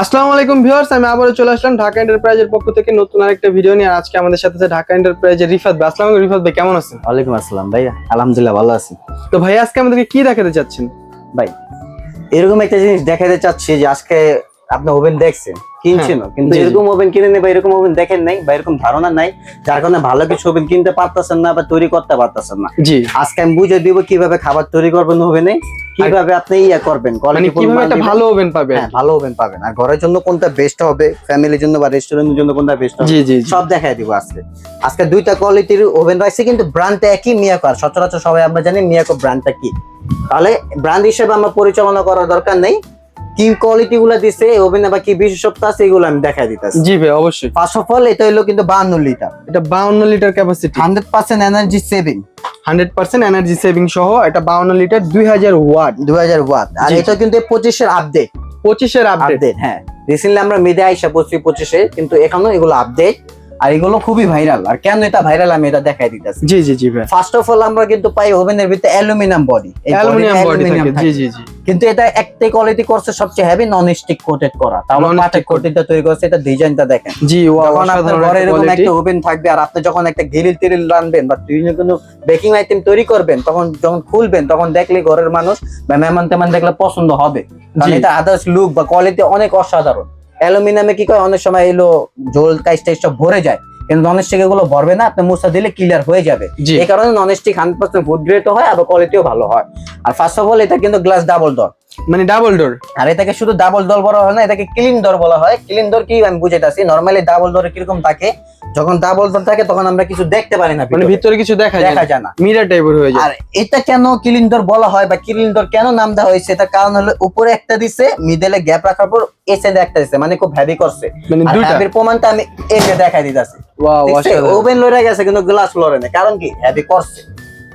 আসসালামু আলাইকুম ভিউয়ার্স আমি আবারও চলে আসলাম ঢাকা এন্টারপ্রাইজের পক্ষ থেকে নতুন আরেকটা ভিডিও নিয়ে। আজকে আমাদের সাথে আছে ঢাকা এন্টারপ্রাইজের রিফাত ভাই। আসসালামু আলাইকুম রিফাত ভাই কেমন আছেন? ওয়ালাইকুম আসসালাম ভাই আলহামদুলিল্লাহ ভালো আছি। তো ভাই আজকে আমাদেরকে কি দেখাতে চাচ্ছেন? ভাই এরকম একটা জিনিস দেখাতে চাচ্ছি যে আজকে আপনি ওভেন দেখছেন কিনছেন কিন্তু জি, জি। এরকম ওভেন কিনে নেই বা এরকম ওভেন দেখেন নাই বা এরকম ধারণা নাই যার কারণে ভালো কিছু ওভেন কিনতে পারতেছেন না বা তৈরি করতে পারতেছেন না। জি। আজকে আমি বুঝে দিব কীভাবে খাবার তৈরি করবেন ওভেনে কীভাবে আপনি ইয়া করবেন? কোয়ালিটি full কীভাবে একটা ভালো ওভেন পাবেন? হ্যাঁ ভালো ওভেন পাবেন। আর ঘরের জন্য কোনটা বেস্ট হবে? ফ্যামিলির জন্য বা রেস্টুরেন্টের জন্য কোনটা বেস্ট হবে? জি জি। সব দেখাই দিব আজকে। আজকে দুইটা কোয়ালিটির ওভেন রয়েছে কিন্তু ব্র্যান্ডটা একই মিয়াকো আর সচরাচর সবাই আমরা জানি মিয়াকো ব্র্যান্ডটা কি। তাহলে ব্র্যান্ড হিসেবে আমরা পরিচালনা করার দরকার নেই। কি কোয়ালিটি গুলা দিছে ওভেনে বা কি বিশেষত্ব আছে এগুলো আমি দেখাই দিতেছি। জি ভাই অবশ্যই। ফার্স্ট অফ অল এটা হলো কিন্তু বাহান্ন লিটার এটা বাউন্ন litre capacity hundred percent energy saving hundred percent energy saving সহ এটা বাউন্ন লিটার দুই হাজার ওয়াট দু হাজার ওয়াট আর এটা কিন্তু পঁচিশের আপডেট পঁচিশের আপডেট আপডেট হ্যাঁ। রিসেন্টলি আমরা মেদে আইসা পড়ছি পঁচিশে কিন্তু এখনও এগুলো আপডেট আর এগুলো খুবই ভাইরাল আর কেন এটা ভাইরাল আমি এটা দেখাই দিতেছি? জি জি জি ভাই। ফার্স্ট অফ অল আমরা কিন্তু পাই ওভেনের ভিতরে অ্যালুমিনিয়াম বডি অ্যালুমিনিয়াম বডি থাকে। জি জি জি। কিন্তু এটা একটাই কোয়ালিটি করছে সবচেয়ে হেভি নন স্টিক কোটেড করা তাহলে পাটের কোটেডটা তৈরি করছে এটা ডিজাইনটা দেখেন। জি ওয়াও যখন আপনার ঘরে এরকম একটা ওভেন থাকবে আর আপনি যখন একটা গ্রিল টিরিল রানবেন বা বিভিন্ন কোনো বেকিং আইটেম তৈরি করবেন তখন যখন খুলবেন তখন দেখলে ঘরের মানুষ বা মেহমান তেমন দেখলে পছন্দ হবে। কারণ এটা আদার্স লুক বা কোয়ালিটি অনেক অসাধারণ। অ্যালুমিনিয়ামে কি করে অনেক সময় এলো জোল কাইস টাইস সব ভরে যায়। কিন্তু ননস্টিক এগুলো ভরবে না আপনি মুসা দিলে ক্লিয়ার হয়ে যাবে। এই কারণে nonstick hundred percent food grade হয় আর কোয়ালিটিও ভালো হয়। আর ফার্স্ট অফ অল এটা কিন্তু গ্লাস ডাবল ডোর মানে ডাবল ডোর আর এটাকে শুধু ডাবল ডোর বলা হয় না এটাকে ক্লিন ডোর বলা হয়। ক্লিন ডোর কি আমি বুঝাইতাছি? নর্মালি ডাবল ডোরে কীরকম থাকে? যখন ডাবল ডোর থাকে তখন আমরা কিছু দেখতে পারি না মানে ভিতরে। কিছু দেখা যায় দেখা যায় না। মিরার টাইপের হয়ে যায়। আর এটা কেন ক্লিন ডোর বলা হয় বা ক্লিন ডোর কেন নাম দেওয়া হয়েছে? এটার কারণ হলো উপরে একটা দিছে মিডলে গ্যাপ রাখার পর এ সাইডে একটা দিছে মানে খুব হেভি করছে। মানে দুইটা? হেভির প্রমাণটা আমি এই যে দেখাই দিতেছি। ওয়াও ওভেন লড়ে গেছে কিন্তু গ্লাস লড়ে না কারণ কি? হেভি করছে।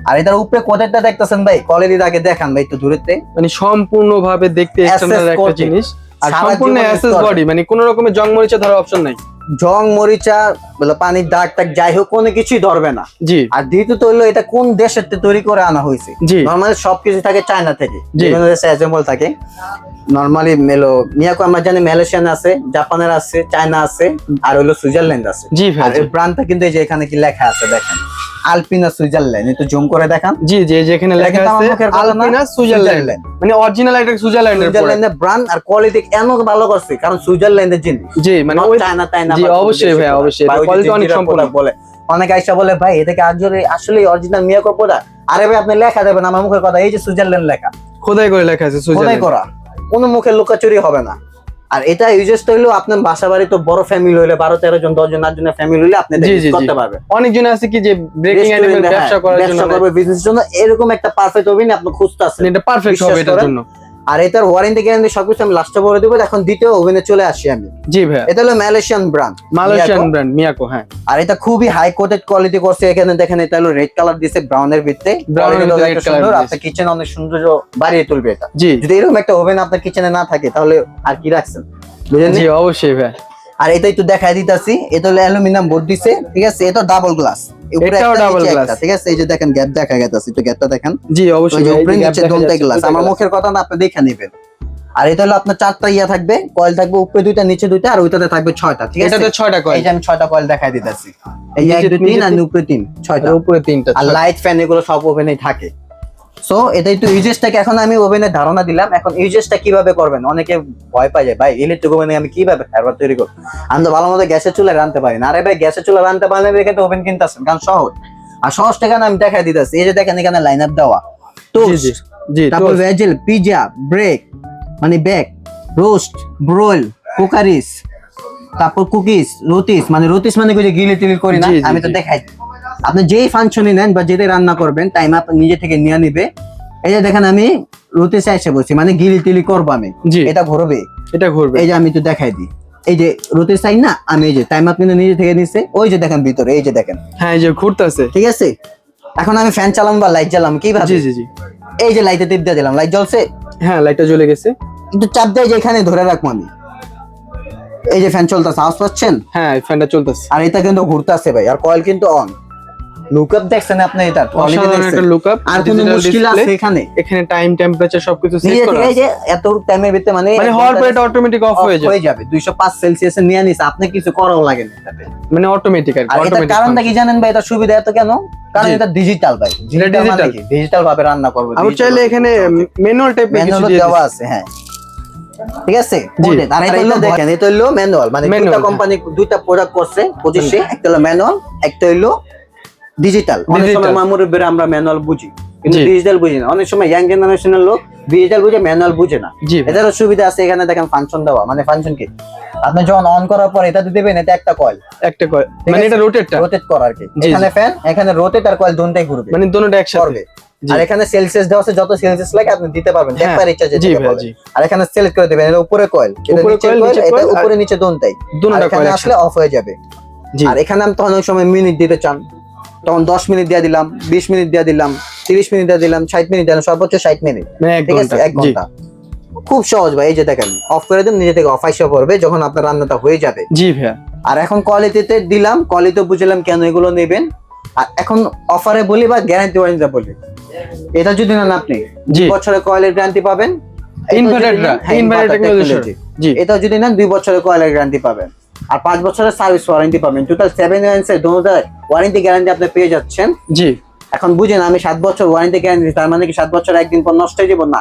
আর এটার উপরে কোটেরটা দেখতেছেন ভাই কোয়ালিটির আগে দেখান ভাই একটু দূরেতে মানে সম্পূর্ণ ভাবে দেখতে স্ট্যান্ডার্ড একটা জিনিস। আর সম্পূর্ণ এসএস বডি মানে কোনো রকমের জং মরিচা ধরার অপশন নাই। জং মরিচা বলে পানির দাগ টাগ যাই হোক কোনো কিছুই ধরবে না। জি। আর দ্বিতীয়ত হইল এটা কোন দেশের তৈরি করে আনা হয়েছে? নর্মালি সবকিছু থাকে চায়না থেকে। বিভিন্ন দেশে অ্যাসেম্বল থাকে। নর্মালি মেলো মিয়াকো আমরা জানি মালয়েশিয়ান আছে জাপানের আছে চায়না আছে আর হইল সুইজারল্যান্ড আছে। জি আর ব্র্যান্ডটা কিন্তু এই যে এখানে কি লেখা আছে দেখেন। আলপিনা সুইজারল্যান্ড একটু জুম করে দেখান। জি জি যেখানে লেখা আছে আলপিনা সুইজারল্যান্ড। মানে অরিজিনাল একটা সুইজারল্যান্ডের সুইজারল্যান্ডের ব্র্যান্ড আর কোয়ালিটি এমন ভালো করছে কারণ সুইজারল্যান্ডের জিনিস। জি মানে ওই চায়না তাইনা জি, অবশ্যই ভাই, অবশ্যই। এটা quality অনেক সম্পূর্ণ। বলে। অনেক আইসা বলে ভাই এটাকে আসলে আসলে অরিজিনাল মিয়াকো প্রোডাক্ট আরে ভাই আপনি লেখা দেবেন আমার মুখের কথা। এই যে সুইজারল্যান্ড লেখা। খোদাই করে লেখা আছে খোদাই সুইজারল্যান্ড। করা। কোনো মুখে লুকাচুরি হবে না। আর এটা ইউজেসটা হইল আপনার বাসা বাড়ি তো বড় ফ্যামিলি হইলে বারো তেরো জন দশ জন আট জনের ফ্যামিলি হইলে আপনি। করতে পারবে অনেকজন আছে কি যে ব্রেকিং আইটেমের ব্যবসা হ্যাঁ, করার জন্য ব্যবসা করবে বিজনেসের জন্য এরকম একটা পারফেক্ট না আপনি খুঁজতে মানে এটা পারফেক্ট হবে এটার জন্য। আর এটার ওয়ারেন্টি গ্যারান্টি সবকিছু আমি লাস্টে বলে দেবো এখন দ্বিতীয় ওভেনে চলে আসি আমি। জি ভাই এটা হলো Malaysian brand Malaysian brand Miyako হ্যাঁ। আর এটা খুবই হাই কোটেড কোয়ালিটি করছে এখানে দেখেন এটা হলো রেড কালার দিছে ব্রাউনের ভিতরে। Brown এর ভিতরে সুন্দর আপনার কিচেন অনেক সুন্দর বাড়িয়ে তুলবে এটা। জি। যদি এরকম একটা ওভেন আপনার কিচেনে না থাকে তাহলে আর কি রাখছেন? বুঝলেন জি অবশ্যই ভাই আর এটা একটু দেখাই দিতেছি। এটা হলো অ্যালুমিনিয়াম বোর্ড দিছে ঠিক আছে? এটা ডাবল গ্লাস এটাও double glass। ঠিক আছে? এই যে দেখেন গ্যাপ দেখা গেছে একটু গ্যাপটা দেখেন। জি অবশ্যই। এই উপরে নিচে গ্লাস আমার মুখের কথা না আপনি দেখে নেবেন। আর এটা হলো আপনার চারটা ইয়া থাকবে কয়েল থাকবে উপরে দুইটা নিচে দুইটা আর ওইটাতে থাকবে ছয়টা ঠিক আছে? এটাতে ছয়টা এই যে আমি ছয়টা কয়েল দেখাই দিতেছি। এই যে এক দুই তিন আর উপরে তিন ছয়টা। উপরে তিনটা আর লাইট ফ্যান এগুলো সব ওভেনেই থাকে। সো এটা একটু ইউজেসটাকে এখন আমি ওভেনের ধারণা দিলাম। এখন ইউজেসটা কীভাবে করবেন? অনেকে ভয় পায় যায় ভাই ইলেকট্রিক ওভেনে আমি কীভাবে খাবার তৈরি করব? আমি তো ভালো মতো গ্যাসের চুলা রানতে পারি না। আরে ভাই গ্যাসের চুলা রানতে পারলে দেখে তো ওভেন কিনতেছেন কারণ সহজ। আর সহজ টাকা আমি দেখাই দিতেছি। এই যে দেখেন এখানে লাইন আপ দেওয়া। তো জি। জি জি তারপর ভেজেল পিজা ব্রেক মানে বেক রোস্ট ব্রোল কুকারিস তারপর কুকিজ রুটিস মানে রুটিস মানে কি যে গিলে টিলি করি না আমি তো। দেখাই আপনি যেই ফাংশনই নেন বা যেটাই রান্না করবেন টাইম আপ নিজে থেকে নিয়ে নিবে। এই যে দেখেন আমি রুটিস এসে বলছি মানে গিলি টিলি করব আমি। এটা ঘুরবে। এটা ঘুরবে। এই যে আমি তো দেখাই দিই। এই যে রুটিস চাই না আমি এই যে টাইম আপ কিন্তু নিজে থেকে নিচ্ছে ওই যে দেখেন ভিতরে এই যে দেখেন। হ্যাঁ এই যে ঘুরতেছে। ঠিক আছে? এখন আমি ফ্যান চালাম বা লাইট জ্বালাম কীভাবে জি জি জি। এই যে লাইটে টিপ দিয়ে দিলাম লাইট জ্বলছে? হ্যাঁ লাইটটা জ্বলে গেছে। একটু চাপ দেয় যে এখানে ধরে রাখব আমি। এই যে ফ্যান চলতেছে আওয়াজ পাচ্ছেন? হ্যাঁ ফ্যানটা চলতেছে। আর এটা কিন্তু ঘুরতেছে ভাই আর কয়েল কিন্তু অন লুকআপ দেখছেন আপনি এটা? অসাধারণ একটা লুকআপ আর কোনো মুশকিল আছে এখানে? এখানে টাইম টেম্পারেচার সবকিছু সেট করা আছে। এত টাইমের ভিতরে মানে মানে হওয়ার পরে এটা অটোমেটিক অফ হয়ে যায় হয়ে যাবে। 205 সেলসিয়াসে নিয়ে নিছে। আপনি কিছু করাও লাগে না মানে অটোমেটিক আর অটোমেটিক কারণটা কি জানেন ভাই? এটা সুবিধা এত কেন? কারণ এটা ডিজিটাল ভাই। ডিজিটাল মানে ডিজিটাল ভাবে রান্না করবে আমি চাইলে এখানে ম্যানুয়াল টাইপের কিছু দেওয়া আছে হ্যাঁ। ঠিক আছে? আর এটা হলো দেখেন এটা হলো ম্যানুয়াল মানে দুইটা। কোম্পানি দুইটা প্রোডাক্ট করছে পঁচিশে একটা হলো ম্যানুয়াল একটা হলো ডিজিটাল অনেক সময় মামুরের আমরা ম্যানুয়াল বুঝি কিন্তু ডিজিটাল বুঝি না। অনেক সময় ইয়াং জেনারেশনের লোক ডিজিটাল বুঝে ম্যানুয়াল বুঝে না। এটারও সুবিধা আছে এখানে দেখেন ফাংশন দেওয়া। মানে ফাংশন কি? আপনি যখন অন করার পর এটা দিবেন এটা একটা কয়েল একটা কয়- ঠিক মানে এটা রোটেটটা রোটেট করা আর কি। এখানে ফ্যান এখানে রোটেট আর কয়েল দুটোই ঘুরবে। মানে দুটোটা একসাথে। করবে আর এখানে সেলসিয়াস দেওয়া আছে যত সেলসিয়াস লাগে আপনি দিতে পারবেন। হ্যাঁ, একবার ইচ্ছা যেতে জি পারবেন। আর এখানে সিলেক্ট করে দিবেন এটা উপরে কয়েল এটা উপরে নিচে কয়েল এটা উপরে নিচে দোনটাই। আর দুটোটা এখানে কয় আসলে অফ হয়ে যাবে। আর এখানে আমি তখন অনেক সময় মিনিট দিতে চান। তখন দশ মিনিট দিয়ে দিলাম বিশ মিনিট দিয়ে দিলাম তিরিশ মিনিট দিয়ে দিলাম ষাট মিনিট দিলাম সর্বোচ্চ ষাট মিনিট। মানে ঠিক আছে? এক ঘণ্টা। খুব সহজ ভাই এই যে দেখেন অফ করে দিন নিজে থেকে অফ আইসা পড়বে যখন আপনার রান্নাটা হয়ে যাবে। জি ভাইয়া। আর এখন কোয়ালিটিতে দিলাম কোয়ালিটি বুঝলাম কেন এগুলো নেবেন। আর এখন অফারে বলি বা গ্যারান্টি ওয়ারেন্টি বলি। এটা যদি নেন আপনি জি। বছরের কয়েলের গ্যারান্টি পাবেন। ইনভার্টার ইনভার্টার টেকনোলজি জি। এটা যদি নেন দুই বছরের কয়েলের গ্যারান্টি পাবেন। আর পাঁচ বছরের সার্ভিস ওয়ারেন্টি পাবেন। টোটাল সেভেন ইয়ার্স এর দুটার ওয়ারেন্টি গ্যারান্টি আপনি পেয়ে যাচ্ছেন। জি। এখন বুঝেন আমি সাত বছর ওয়ারেন্টি গ্যারান্টি তার মানে কি সাত বছর একদিন পর নষ্ট হয়ে যাব? না।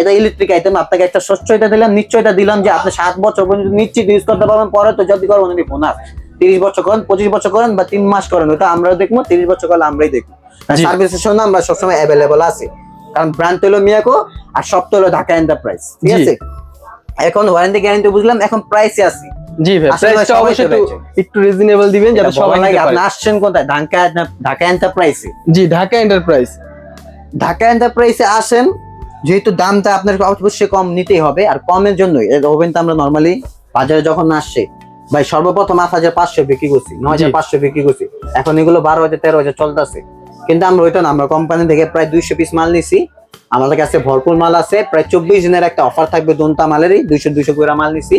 এটা ইলেকট্রিক আইটেম আপনাকে একটা স্বচ্ছতা দিলাম নিশ্চয়তা দিলাম যে আপনি সাত বছর পর্যন্ত নিশ্চিত ইউজ করতে পারবেন পরে তো যদি করবেন উনি বোনাস। তিরিশ বছর করেন পঁচিশ বছর করেন বা তিন মাস করেন ওটা আমরাও দেখব তিরিশ বছর করলে আমরাই দেখব। সার্ভিসের জন্য আমরা সবসময় অ্যাভেলেবল আছি। কারণ ব্র্যান্ড হলো মিয়াকো আর সপ্তাহ হলো ঢাকা এন্টারপ্রাইজ ঠিক আছে? এখন ওয়ারেন্টি গ্যারান্টি বুঝলাম এখন প্রাইসে আছি। জি ভাই প্রাইসটা অবশ্যই একটু একটু রিজনেবল দিবেন যাতে সবাই নিতে আপনি আসছেন কোথায়? ঢাকা ঢাকা এন্টারপ্রাইজে জি ঢাকা এন্টারপ্রাইজ ঢাকা এন্টারপ্রাইজে আসেন যেহেতু দামটা আপনার অবশ্যই কম নিতেই হবে আর কমের জন্যই। ওভেনটা আমরা নর্মালি বাজারে যখন আসছে ভাই সর্বপ্রথম আট হাজার পাঁচশো বিক্রি করছি নয় হাজার পাঁচশো বিক্রি করছি। এখন এগুলো বারো হাজার তেরো হাজার চলতেছে। কিন্তু আমরা ওইটা না আমরা কোম্পানি থেকে প্রায় দুইশো পিস মাল নিছি। আমাদের কাছে ভরপুর মাল আছে প্রায় চব্বিশ দিনের একটা অফার থাকবে দোনটা মালেরই দুইশো দুইশো করে মাল নিছি।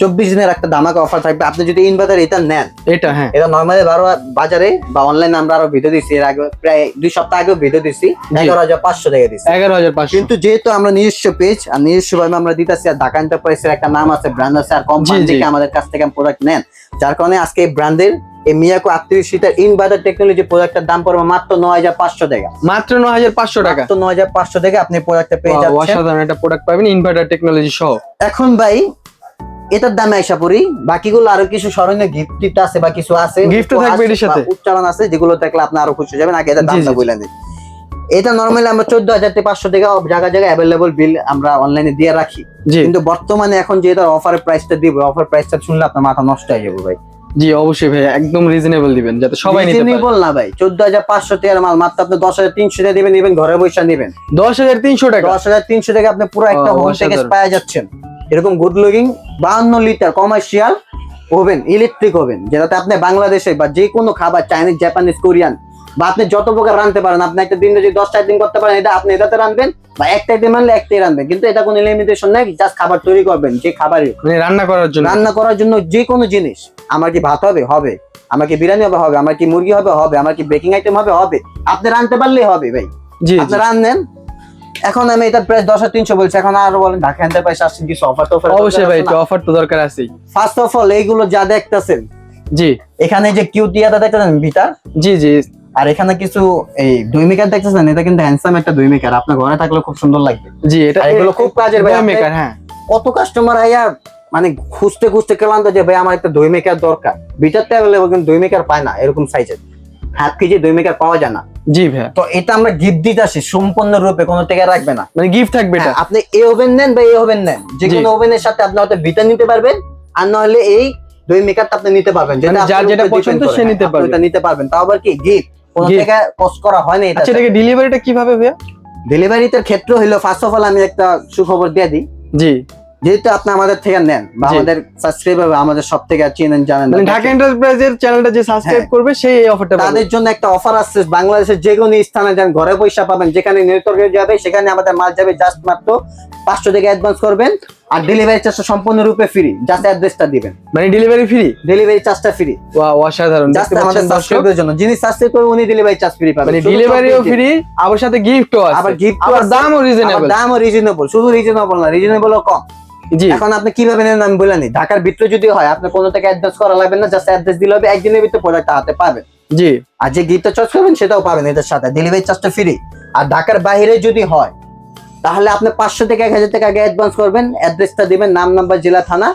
চব্বিশ দিনের একটা দামাকা অফার থাকবে। আপনি যদি ইনভার্টার এটা নেন এটা হ্যাঁ। এটা নর্মালি বারো বাজারে বা অনলাইনে আমরা আরও ভিডিও দিচ্ছি এর আগে প্রায় দুই সপ্তাহ আগেও ভিডিও দিচ্ছি এগারো হাজার পাঁচশো টাকা দিচ্ছি এগারো হাজার পাঁচশো। কিন্তু যেহেতু আমরা নিজস্ব পেজ আর নিজস্ব ভাবে আমরা দিতেছি আর ঢাকা এন্টারপ্রাইজের একটা নাম আছে ব্র্যান্ড আছে আর কোম্পানি। থেকে আমাদের কাছ থেকে প্রোডাক্ট নেন যার কারণে আজকে এই ব্র্যান্ডের এই মিয়াকো আটত্রিশ সিটার ইনভার্টার টেকনোলজি প্রোডাক্টের দাম পড়বে মাত্র নয় হাজার পাঁচশো টাকা। মাত্র নয় হাজার পাঁচশো টাকা? মাত্র নয় হাজার পাঁচশো টাকা আপনি প্রোডাক্টটা পেয়ে যাচ্ছেন। অসাধারণ একটা প্রোডাক্ট পাবেন ইনভার্টার টেকনোলজি সহ। এখন ভাই এটার দামে আইসা পড়ি। বাকিগুলো আরও কিছু স্মরণীয় গিফট টিফট আছে বা কিছু আছে কিছু থাকবে এটার সাথে। উচ্চারণ আছে যেগুলো দেখলে আপনি আরও খুশি যাবেন। আগে এটার দামটা বলে নিই এটা নর্মালি আমরা চোদ্দ হাজার থেকে পাঁচশো টাকা জায়গা জায়গায় অ্যাভেলেবল বিল আমরা অনলাইনে দিয়ে রাখি। কিন্তু বর্তমানে এখন যে এটার অফারের প্রাইসটা দিব অফার প্রাইসটা শুনলে আপনার মাথা নষ্ট হয়ে যাবে ভাই। জি অবশ্যই ভাই একদম রিজনেবল দিবেন যাতে সবাই নিতে পারে। বল না ভাই চোদ্দ হাজার পাঁচশো টাকার মাল মাত্র আপনি দশ হাজার তিনশো টাকা দিবেন নিবেন ঘরে বসে নিবেন। দশ হাজার তিনশো টাকা? দশ হাজার তিনশো টাকা আপনি পুরো একটা হোম প্যাকেজ পাওয়া যাচ্ছেন। এরকম গুড লুকিং বাহান্ন litre commercial oven electric oven যেটাতে আপনি বাংলাদেশে বা যে কোনো খাবার চাইনিজ জাপানিজ কোরিয়ান বা আপনি যত প্রকার রাঁধতে পারেন আপনি একটা দিনে যদি দশটা দিন করতে পারেন এটা আপনি এটাতে রাঁধবেন বা একটা আইটেম আনলে একটাই রাঁধবেন। কিন্তু এটা কোনো লিমিটেশন নেই জাস্ট খাবার তৈরি করবেন যে খাবারই মানে রান্না করার জন্য। রান্না করার জন্য যে কোনো জিনিস আমার কি ভাত হবে? হবে। আমার কি বিরিয়ানি হবে? হবে। আমার কি মুরগি হবে? হবে। আমার কি বেকিং আইটেম হবে? হবে। আপনি রাঁধতে পারলেই হবে ভাই। জি। আপনি রান্ধেন এখন আমি এটা প্রাইস দশ হাজার তিনশো বলছি এখন আরও বলেন ঢাকা এন্টারপ্রাইজ আসছেন কিছু অফার টফার অবশ্যই ভাই অফার তো দরকার আছেই। ফার্স্ট অফ অল এইগুলো যা দেখতেছেন জি। এখানে যে কিউটিয়াটা দেখতেছেন ভিটার জি জি। আর এখানে কিছু এই দুই মেকার দেখতেছেন এটা কিন্তু হ্যান্ডসাম একটা দুই মেকার আপনার ঘরে থাকলে খুব সুন্দর লাগবে। জি এটা এগুলো খুব কাজের ভাই, মেকার হ্যাঁ। কত কাস্টমার আইয়া মানে খুঁজতে খুঁজতে ক্লান্ত যে ভাই আমার একটা দই মেকার দরকার। বিটারটা অ্যাভেলেবল কিন্তু দই মেকার পায় না এরকম সাইজের হাফ কেজি দুই মেকার পাওয়া যায় না। জি ভাই তো এটা আমরা গিফট দিতে আসি সম্পূর্ণ রূপে কোনো টাকা রাখবে না। মানে গিফট থাকবে এটা? হ্যাঁ, আপনি এই ওভেন নেন বা এই ওভেন নেন। যে কোনো। ওভেনের সাথে আপনি হয়তো বিটা নিতে পারবেন আর নাহলে এই দই মেকারটা আপনি নিতে পারবেন। যেটা মানে যার যেটা পছন্দ সে হ্যাঁ, নিতে আপনি পারবে। ওটা নিতে পারবেন। তাও আবার কি? গিফট কোনো। টাকা কষ্ট করা হয় না এটা। আচ্ছা এটাকে ডেলিভারিটা কীভাবে ভাইয়া? ডেলিভারিতে ক্ষেত্র হলো ফার্স্ট অফ অল আমি একটা সুখবর দিয়ে দিই। জি। যেহেতু আপনি আমাদের থেকে নেন বা। আমাদের সাবস্ক্রাইবার আমাদের সব থেকে চেনেন জানেন মানে ঢাকা এন্টারপ্রাইজের চ্যানেলটা যে সাবস্ক্রাইব হ্যাঁ। করবে সেই এই অফারটা তাদের জন্য একটা অফার আসছে বাংলাদেশের যে কোনো স্থানে যান ঘরে পয়সা পাবেন যেখানে নেটওয়ার্কে যাবে সেখানে আমাদের মাল যাবে জাস্ট মাত্র পাঁচশো টাকা অ্যাডভান্স করবেন আর ডেলিভারি চার্জটা সম্পূর্ণরূপে ফ্রি জাস্ট অ্যাড্রেসটা দিবেন। মানে ডেলিভারি ফ্রি ডেলিভারি চার্জটা ফ্রি ওয়াও অসাধারণ জাস্ট আমাদের পাচ্ছেন সাবস্ক্রাইবের জন্য যিনি সাবস্ক্রাইব করবে উনি ডেলিভারি চার্জ ফ্রি পাবেন। মানে ডেলিভারিও ফ্রি আবার সাথে গিফটও আছে। আবার আবার আছে, দামও রিজনেবল দামও রিজনেবল শুধু রিজনেবল না রিজনেবলও কম। এখন আপনি কীভাবে নেন আমি বলে নি ঢাকার ভিতরে যদি হয় আপনি কোনো টাকা অ্যাডভান্স করা লাগবে না জাস্ট অ্যাড্রেস দিলে হবে একদিনের ভিতরে প্রোডাক্ট হাতে পাবেন। জি। আর যে গিফট চার্জ করবেন সেটাও পাবেন এদের সাথে। ডেলিভারি চার্জটা ফ্রি আর ঢাকার বাইরে যদি হয় তাহলে আপনি পাঁচশো থেকে এক হাজার টাকা আগে অ্যাডভান্স করবেন। অ্যাড্রেসটা দিবেন নাম নাম্বার জেলা থানা।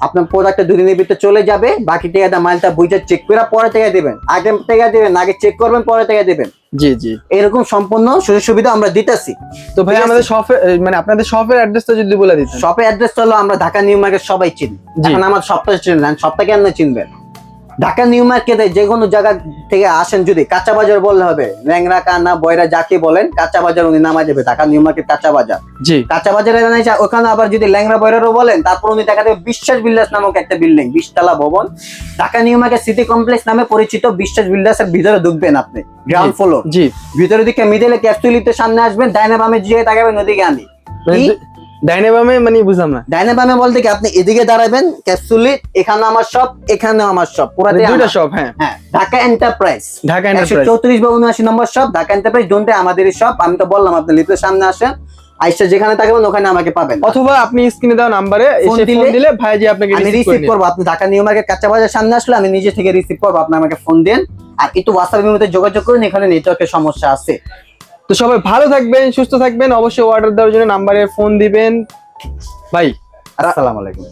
আপনার প্রোডাক্টটা দুদিনের ভিতরে চলে যাবে বাকি টাকাটা মালটা বুঝে চেক করে পরে টাকা দেবেন। আগে টাকা দিবেন আগে চেক করবেন পরে টাকা দিবেন। জি জি। এরকম সম্পূর্ণ সুযোগ সুবিধা আমরা দিতেছি। তো ভাই আমাদের শপে মানে আপনাদের শপের অ্যাড্রেসটা যদি বলে দিতেন। শপের অ্যাড্রেস হলো আমরা ঢাকা নিউ মার্কেট সবাই চিনি। এখন আমার সবটা চিনলেন সবটা কেন চিনবেন? ঢাকা নিউ মার্কেটে যে কোনো জায়গা থেকে আসেন যদি কাঁচা বাজার বললে হবে। ল্যাংরা কান্না বয়রা যাকে বলেন কাঁচা বাজার উনি নামাই দেবে ঢাকা নিউ মার্কেট কাঁচা বাজার। জি। কাঁচা বাজারে ওখানে আবার যদি ল্যাংরা বয়রারও বলেন তারপর উনি দেখা দেবে বিশ্বাস বিল্ডার্স নামক একটা বিল্ডিং বিশতলা ভবন। Dhaka new market city complex নামে পরিচিত বিশ্বাস বিল্ডার্স এর ভিতরে ঢুকবেন আপনি গ্রাউন্ড ফ্লোর জি। ভিতরে দিকে মিডলে ক্যাপসুলিতে সামনে আসবেন ডাইনে বামে যে তাকাবেন ওদিকে আমি ডাইনে বামে মানে বুঝলাম না। ডাইনে বামে বলতে কি আপনি এদিকে দাঁড়াবেন ক্যাপসুলি এখানে আমার সব এখানে আমার সব পুরাতে দুইটা আমার। শপ হ্যাঁ। হ্যাঁ ঢাকা এন্টারপ্রাইজ ঢাকা এন্টারপ্রাইজ চৌত্রিশ বা উনআশি নম্বর সব ঢাকা এন্টারপ্রাইজ ডোনটে আমাদেরই সব আমি তো বললাম আপনি লিফটের সামনে আসেন আইসা যেখানে থাকবেন ওখানে আমাকে পাবেন। অথবা আপনি স্ক্রিনে দেওয়া নাম্বারে ফোন এসে ফোন দিলে- ভাই আপনাকে আমি রিসিভ করব। আপনি ঢাকা নিউ মার্কেট কাঁচা বাজার সামনে আসলে আমি নিজে থেকে রিসিভ করব। আপনি আমাকে ফোন দেন। আর একটু হোয়াটসঅ্যাপের মধ্যে যোগাযোগ করুন এখানে নেটওয়ার্কের সমস্যা আছে। তো সবাই ভালো থাকবেন, সুস্থ থাকবেন। অবশ্যই অর্ডার দেওয়ার জন্য নাম্বারে ফোন দিবেন। ভাই, আসসালামু আলাইকুম।